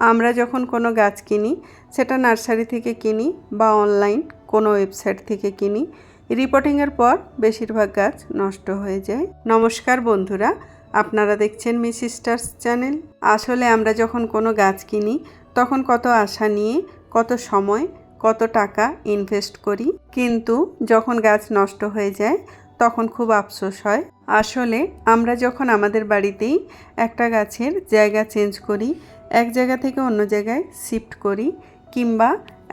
আমরা যখন কোনো গাছ কিনি, সেটা নার্সারি থেকে কিনি বা অনলাইন কোনো ওয়েবসাইট থেকে কিনি, রিপোর্টিংয়ের পর বেশিরভাগ গাছ নষ্ট হয়ে যায়। নমস্কার বন্ধুরা, আপনারা দেখছেন মি সিস্টার্স চ্যানেল। আসলে আমরা যখন কোনো গাছ কিনি, তখন কত আশা নিয়ে, কত সময়, কত টাকা ইনভেস্ট করি। কিন্তু যখন গাছ নষ্ট হয়ে যায়, তখন খুব আফসোস হয়। আসলে আমরা যখন আমাদের বাড়িতেই একটা গাছের জায়গা চেঞ্জ করি, এক জায়গা থেকে অন্য জায়গায় শিফট করি কিংবা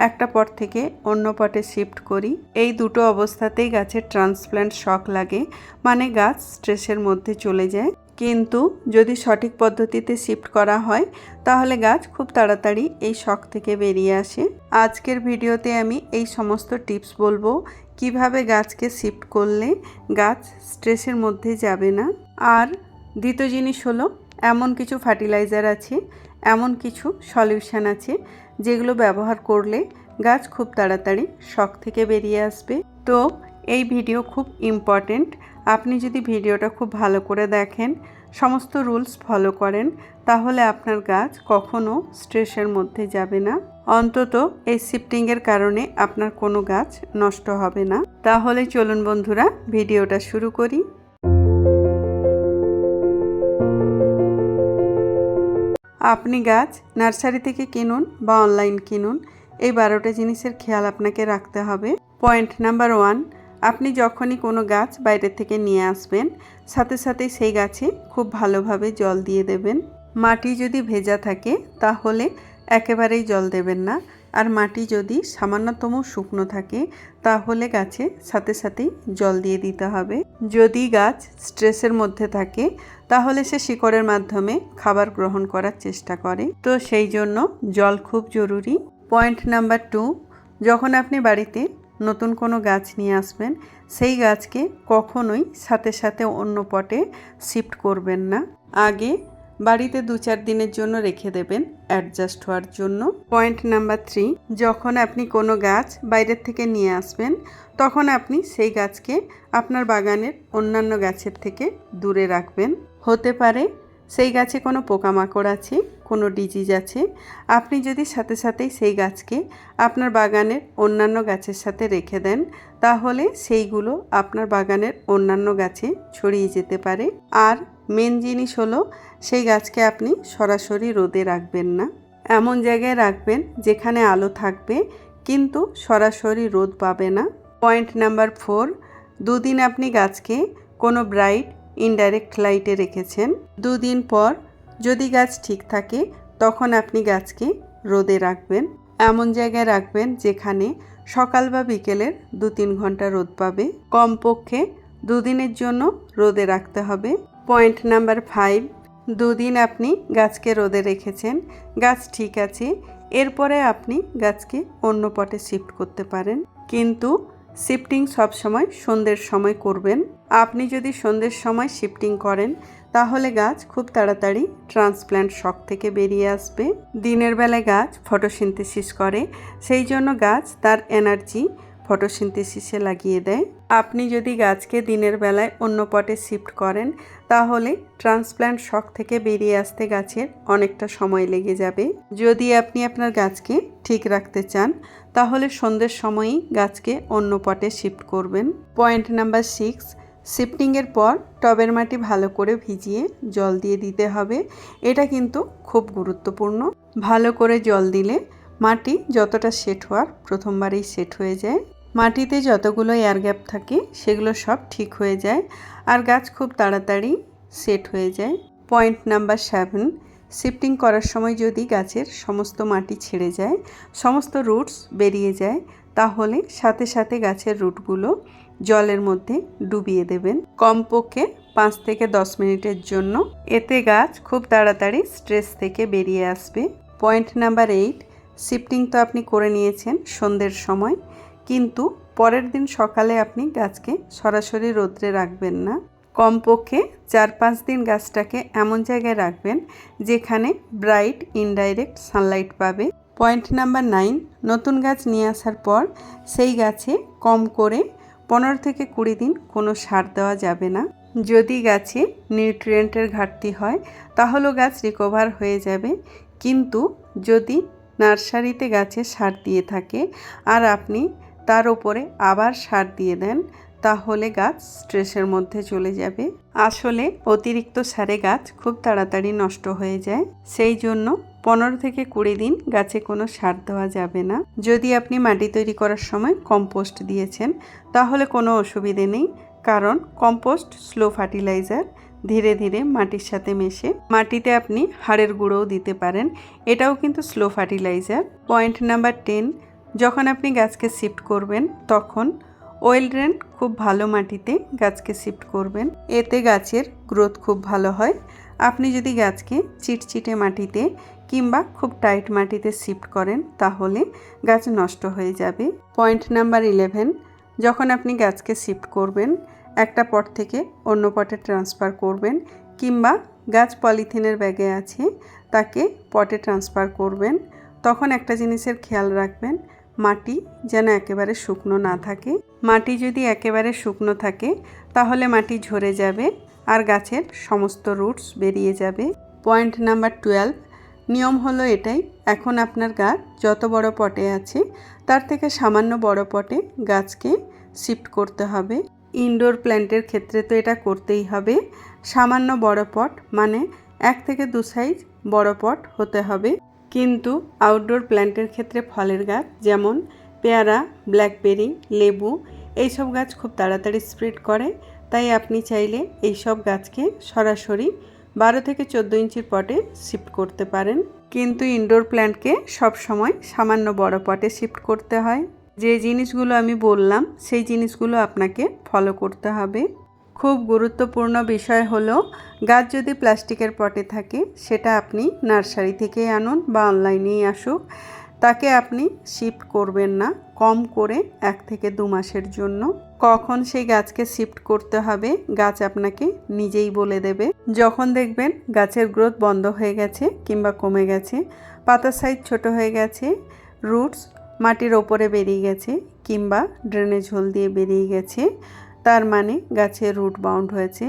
একটা পট থেকে অন্য পটে শিফট করি। এই দুটো অবস্থাতেই গাছের ট্রান্সপ্ল্যান্ট শক লাগে মানে গাছ স্ট্রেসের মধ্যে চলে যায়। কিন্তু যদি সঠিক পদ্ধতিতে শিফট করা হয়, তাহলে গাছ খুব তাড়াতাড়ি এই শখ থেকে বেরিয়ে আসে। আজকের ভিডিওতে আমি এই সমস্ত টিপস বলব, কীভাবে গাছকে শিফট করলে গাছ স্ট্রেসের মধ্যে যাবে না। আর দ্বিতীয় জিনিস হলো, এমন কিছু ফার্টিলাইজার আছে এমন কিছু সলিউশন আছে যেগুলো ব্যবহার করলে গাছ খুব তাড়াতাড়ি শখ থেকে বেরিয়ে আসবে। তো এই ভিডিও খুব ইম্পর্টেন্ট আপনি যদি ভিডিওটা খুব ভালো করে দেখেন, সমস্ত রুলস ফলো করেন, তাহলে আপনার গাছ কখনো স্ট্রেসের মধ্যে যাবে না। অন্তত এই শিফটিংয়ের কারণে আপনার কোনো গাছ নষ্ট হবে না। তাহলে চলুন বন্ধুরা, ভিডিওটা শুরু করি। আপনি গাছ নার্সারি থেকে কিনুন বা অনলাইন কিনুন, এই বারোটা জিনিসের খেয়াল আপনাকে রাখতে হবে। পয়েন্ট নাম্বার ওয়ান, আপনি যখনই কোনো গাছ বাইরে থেকে নিয়ে আসবেন, সাথে সাথে সেই গাছে খুব ভালোভাবে জল দিয়ে দেবেন। মাটি যদি ভেজা থাকে, তাহলে একেবারেই জল দেবেন না। আর মাটি যদি সামান্যতম শুকনো থাকে, তাহলে গাছে সাথে সাথেই জল দিয়ে দিতে হবে। যদি গাছ স্ট্রেসের মধ্যে থাকে, তাহলে সে শিকড়ের মাধ্যমে খাবার গ্রহণ করার চেষ্টা করে। তো সেই জন্য জল খুব জরুরি। পয়েন্ট নাম্বার টু, যখন আপনি বাড়িতে নতুন কোনো গাছ নিয়ে আসবেন, সেই গাছকে কখনোই সাথে সাথে অন্য পটে শিফট করবেন না। আগে বাড়িতে দু চার দিনের জন্য রেখে দেবেন অ্যাডজাস্ট হওয়ার জন্য। পয়েন্ট নাম্বার থ্রি যখন আপনি কোনো গাছ বাইরের থেকে নিয়ে আসবেন, তখন আপনি সেই গাছকে আপনার বাগানের অন্যান্য গাছের থেকে দূরে রাখবেন। হতে পারে সেই গাছে কোনো পোকামাকড় আছে, কোনো ডিজিজ আছে, আপনি যদি সাথে সাথেই সেই গাছকে আপনার বাগানের অন্যান্য গাছের সাথে রেখে দেন, তাহলে সেইগুলো আপনার বাগানের অন্যান্য গাছে ছড়িয়ে যেতে পারে। আর মেন জিনিস হলো, সেই গাছকে আপনি সরাসরি রোদে রাখবেন না। এমন জায়গায় রাখবেন যেখানে আলো থাকবে, কিন্তু সরাসরি রোদ পাবে না। পয়েন্ট নাম্বার ফোর, দুদিন আপনি গাছকে কোনো ব্রাইট, ইনডাইরেক্ট লাইটে রেখেছেন। দুদিন পর যদি গাছ ঠিক থাকে, তখন আপনি গাছকে রোদে রাখবেন। এমন জায়গায় রাখবেন যেখানে সকাল বা বিকেলের দু তিন ঘণ্টা রোদ পাবে। কমপক্ষে দুদিনের জন্য রোদে রাখতে হবে। পয়েন্ট নাম্বার ফাইভ, দুদিন আপনি গাছকে রোদে রেখেছেন। গাছ ঠিক আছে, এরপরে আপনি গাছকে অন্য পটে শিফট করতে পারেন। কিন্তু শিফটিং সবসময় সন্ধ্যের সময় করবেন। আপনি যদি সন্ধ্যের সময় শিফটিং করেন, তাহলে গাছ খুব তাড়াতাড়ি ট্রান্সপ্ল্যান্ট শখ থেকে বেরিয়ে আসবে। দিনের বেলায় গাছ ফটোসিনথেসিস করে, সেই জন্য গাছ তার এনার্জি ফটোসিনথেসিসে লাগিয়ে দেয়। আপনি যদি গাছকে দিনের বেলায় অন্য পটে শিফট করেন, তাহলে ট্রান্সপ্ল্যান্ট শখ থেকে বেরিয়ে আসতে গাছের অনেকটা সময় লেগে যাবে। যদি আপনি আপনার গাছকে ঠিক রাখতে চান, তাহলে সন্ধ্যের সময়ই গাছকে অন্য পটে শিফট করবেন। পয়েন্ট নাম্বার সিক্স, শিফটিংয়ের পর টবের মাটি ভালো করে ভিজিয়ে জল দিয়ে দিতে হবে। এটা কিন্তু খুব গুরুত্বপূর্ণ। ভালো করে জল দিলে মাটি যতটা সেট হওয়ার প্রথমবারেই সেট হয়ে যায়। মাটিতে যতগুলো এয়ার গ্যাপ থাকে, সেগুলো সব ঠিক হয়ে যায় আর গাছ খুব তাড়াতাড়ি সেট হয়ে যায়। পয়েন্ট নাম্বার সেভেন শিফটিং করার সময় যদি গাছের সমস্ত মাটি ছেড়ে যায়, সমস্ত রুটস বেরিয়ে যায়, তাহলে সাথে সাথে গাছের রুটগুলো জলের মধ্যে ডুবিয়ে দেবেন। কমপক্ষে পাঁচ থেকে দশ মিনিটের জন্য। এতে গাছ খুব তাড়াতাড়ি স্ট্রেস থেকে বেরিয়ে আসবে। পয়েন্ট নাম্বার এইট শিফটিং তো আপনি করে নিয়েছেন সন্ধ্যের সময়। কিন্তু পরের দিন সকালে আপনি গাছকে সরাসরি রোদ্রে রাখবেন না। কমপক্ষে চার পাঁচ দিন গাছটাকে এমন জায়গায় রাখবেন যেখানে ব্রাইট ইনডাইরেক্ট সানলাইট পাবে। পয়েন্ট নাম্বার নাইন, নতুন গাছ নিয়ে আসার পর সেই গাছে কম করে পনেরো থেকে কুড়ি দিন কোনো সার দেওয়া যাবে না। যদি গাছে নিউট্রিয়েন্টের ঘাটতি হয়, তাহলেও গাছ রিকভার হয়ে যাবে। কিন্তু যদি নার্সারিতে গাছে সার দিয়ে থাকে, আর আপনি তার ওপরে আবার সার দিয়ে দেন, তাহলে গাছ স্ট্রেসের মধ্যে চলে যাবে। আসলে অতিরিক্ত সারে গাছ খুব তাড়াতাড়ি নষ্ট হয়ে যায়। সেই জন্য পনেরো থেকে কুড়ি দিন গাছে কোনো সার দেওয়া যাবে না। যদি আপনি মাটি তৈরি করার সময় কম্পোস্ট দিয়েছেন, তাহলে কোনো অসুবিধে নেই, কারণ কম্পোস্ট স্লো ফার্টিলাইজার ধীরে ধীরে মাটির সাথে মেশে মাটিতে আপনি হাড়ের গুঁড়োও দিতে পারেন। এটাও কিন্তু slow fertilizer. Point number ten যখন আপনি গাছকে শিফট করবেন, তখন ওয়েল ড্রেন খুব ভালো মাটিতে গাছকে শিফট করবেন। এতে গাছের গ্রোথ খুব ভালো হয়। আপনি যদি গাছকে চিটচিটে মাটিতে কিংবা খুব টাইট মাটিতে শিফট করেন, তাহলে গাছ নষ্ট হয়ে যাবে। পয়েন্ট নাম্বার ইলেভেন, যখন আপনি গাছকে শিফট করবেন, একটা পট থেকে অন্য পটে ট্রান্সফার করবেন কিংবা গাছ পলিথিনের ব্যাগে আছে, তাকে পটে ট্রান্সফার করবেন। তখন একটা জিনিসের খেয়াল রাখবেন মাটি যেন একেবারে শুকনো না থাকে। মাটি যদি একেবারে শুকনো থাকে, তাহলে মাটি ঝরে যাবে আর গাছের সমস্ত রুটস বেরিয়ে যাবে। পয়েন্ট নাম্বার টুয়েলভ, নিয়ম হলো এটাই, এখন আপনার গাছ যত বড় পটে আছে, তার থেকে সামান্য বড় পটে গাছকে শিফট করতে হবে। ইনডোর প্ল্যান্টের ক্ষেত্রে তো এটা করতেই হবে। সামান্য বড় পট মানে এক থেকে দু সাইজ বড় পট হতে হবে। কিন্তু আউটডোর প্ল্যান্টের ক্ষেত্রে ফলের গাছ যেমন পেয়ারা ব্ল্যাকবেরি লেবু এইসব গাছ খুব তাড়াতাড়ি স্প্রেড করে। তাই আপনি চাইলে এই সব গাছকে সরাসরি বারো থেকে চোদ্দ ইঞ্চির পটে শিফট করতে পারেন। কিন্তু ইনডোর প্ল্যান্টকে সব সময় সামান্য বড় পটে শিফট করতে হয়। যে জিনিসগুলো আমি বললাম, সেই জিনিসগুলো আপনাকে ফলো করতে হবে। খুব গুরুত্বপূর্ণ বিষয় হলো, গাছ যদি প্লাস্টিকের পটে থাকে, সেটা আপনি নার্সারি থেকে আনুন বা অনলাইনেই আসুক। তাকে আপনি শিফট করবেন না, কম করে এক থেকে দু মাসের জন্য। কখন সেই গাছকে শিফট করতে হবে, গাছ আপনাকে নিজেই বলে দেবে। যখন দেখবেন গাছের গ্রোথ বন্ধ হয়ে গেছে কিংবা কমে গেছে পাতার সাইজ ছোট হয়ে গেছে, রুটস মাটির ওপরে বেরিয়ে গেছে কিংবা ড্রেনেজ হোল দিয়ে বেরিয়ে গেছে তার মানে গাছের রুট বাউন্ড হয়েছে।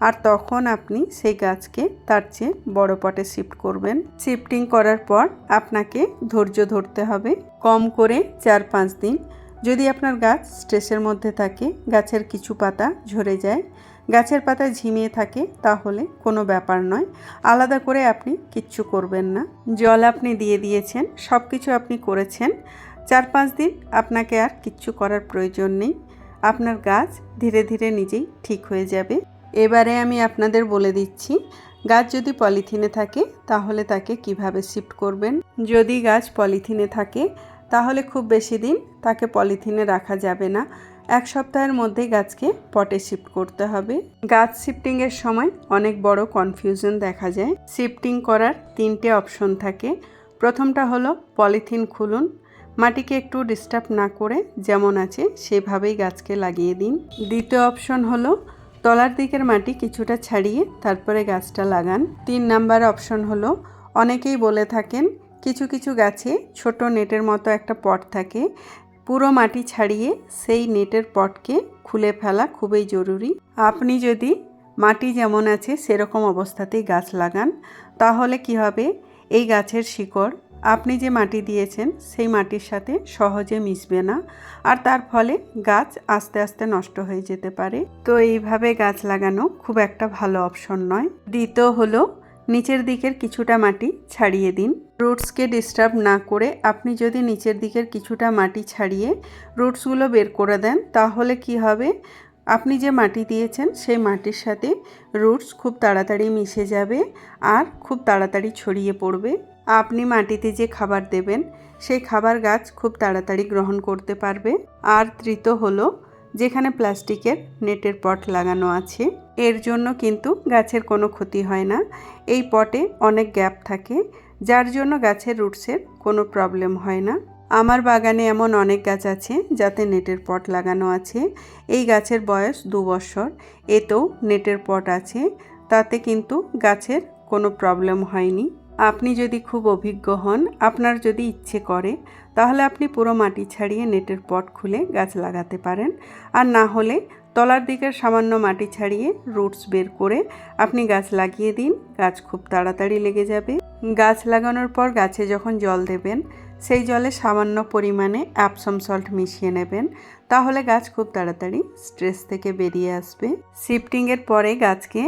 আর তখন আপনি সেই গাছকে তার চেয়ে বড় পটে শিফট করবেন। শিফটিং করার পর আপনাকে ধৈর্য ধরতে হবে। কম করে চার পাঁচ দিন। যদি আপনার গাছ স্ট্রেসের মধ্যে থাকে, গাছের কিছু পাতা ঝরে যায়, গাছের পাতা ঝিমিয়ে থাকে, তাহলে কোনো ব্যাপার নয়। আলাদা করে আপনি কিচ্ছু করবেন না। জল আপনি দিয়ে দিয়েছেন সব কিছু আপনি করেছেন। চার পাঁচ দিন আপনাকে আর কিচ্ছু করার প্রয়োজন নেই। আপনার গাছ ধীরে ধীরে নিজেই ঠিক হয়ে যাবে। এবারে আমি আপনাদের বলে দিচ্ছি, গাছ যদি পলিথিনে থাকে তাহলে তাকে কীভাবে শিফট করবেন? যদি গাছ পলিথিনে থাকে তাহলে খুব বেশি দিন তাকে পলিথিনে রাখা যাবে না। এক সপ্তাহের মধ্যে গাছকে পটে শিফট করতে হবে। গাছ শিফটিংয়ের সময় অনেক বড় কনফিউশন দেখা যায়। শিফটিং করার তিনটে অপশন থাকে। প্রথমটা হলো পলিথিন খুলুন মাটিকে একটু ডিস্টার্ব না করে যেমন আছে সেভাবেই গাছকে লাগিয়ে দিন। দ্বিতীয় অপশন হলো, তলার দিকের মাটি কিছুটা ছাড়িয়ে তারপরে গাছটা লাগান। তিন নাম্বার অপশন হলো, অনেকেই বলে থাকেন, কিছু কিছু গাছে ছোট নেটের মতো একটা পট থাকে। পুরো মাটি ছাড়িয়ে সেই নেটের পটকে খুলে ফেলা খুবই জরুরি। আপনি যদি মাটি যেমন আছে সেরকম অবস্থাতেই গাছ লাগান, তাহলে কি হবে? এই গাছের শিকড় আপনি যে মাটি দিয়েছেন, সেই মাটির সাথে সহজে মিশবে না। আর তার ফলে গাছ আস্তে আস্তে নষ্ট হয়ে যেতে পারে। তো এইভাবে গাছ লাগানো খুব একটা ভালো অপশন নয়। দ্বিতীয় হলো, নিচের দিকের কিছুটা মাটি ছাড়িয়ে দিন। রুটসকে ডিস্টার্ব না করে আপনি যদি নিচের দিকের কিছুটা মাটি ছাড়িয়ে রুটসগুলো বের করে দেন, তাহলে কি হবে? আপনি যে মাটি দিয়েছেন, সেই মাটির সাথে রুটস খুব তাড়াতাড়ি মিশে যাবে আর খুব তাড়াতাড়ি ছড়িয়ে পড়বে। আপনি মাটিতে যে খাবার দেবেন, সেই খাবার গাছ খুব তাড়াতাড়ি গ্রহণ করতে পারবে। আর তৃতীয় হলো, যেখানে প্লাস্টিকের নেটের পট লাগানো আছে। এর জন্য কিন্তু গাছের কোনো ক্ষতি হয় না। এই পটে অনেক গ্যাপ থাকে, যার জন্য গাছের রুটসের কোনো প্রবলেম হয় না। আমার বাগানে এমন অনেক গাছ আছে, যাতে নেটের পট লাগানো আছে। এই গাছের বয়স দু বছর, এতেও নেটের পট আছে। তাতে কিন্তু গাছের কোনো প্রবলেম হয়নি। আপনি যদি খুব অভিজ্ঞ হন, আপনার যদি ইচ্ছে করে, তাহলে আপনি পুরো মাটি ছাড়িয়ে নেটের পট খুলে গাছ লাগাতে পারেন। আর না হলে তলার দিকের সামান্য মাটি ছাড়িয়ে রুটস বের করে আপনি গাছ লাগিয়ে দিন, গাছ খুব তাড়াতাড়ি লেগে যাবে। গাছ লাগানোর পর গাছে যখন জল দেবেন, সেই জলে সামান্য পরিমাণে অ্যাপসম সল্ট মিশিয়ে নেবেন। তাহলে গাছ খুব তাড়াতাড়ি স্ট্রেস থেকে বেরিয়ে আসবে। শিফটিংয়ের পরে গাছকে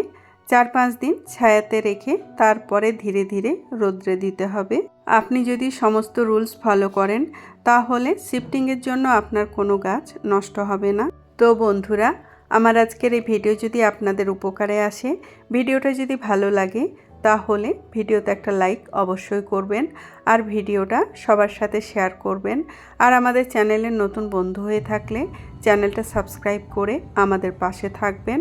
চার পাঁচ দিন ছায়াতে রেখে তারপরে ধীরে ধীরে রোদ্রে দিতে হবে। আপনি যদি সমস্ত রুলস ফলো করেন, তাহলে শিফটিংয়ের জন্য আপনার কোনো গাছ নষ্ট হবে না। তো বন্ধুরা, আমার আজকের এই ভিডিও যদি আপনাদের উপকারে আসে, ভিডিওটা যদি ভালো লাগে, তাহলে ভিডিওতে একটা লাইক অবশ্যই করবেন আর ভিডিওটা সবার সাথে শেয়ার করবেন। আর আমাদের চ্যানেলের নতুন বন্ধু হয়ে থাকলে চ্যানেলটা সাবস্ক্রাইব করে আমাদের পাশে থাকবেন।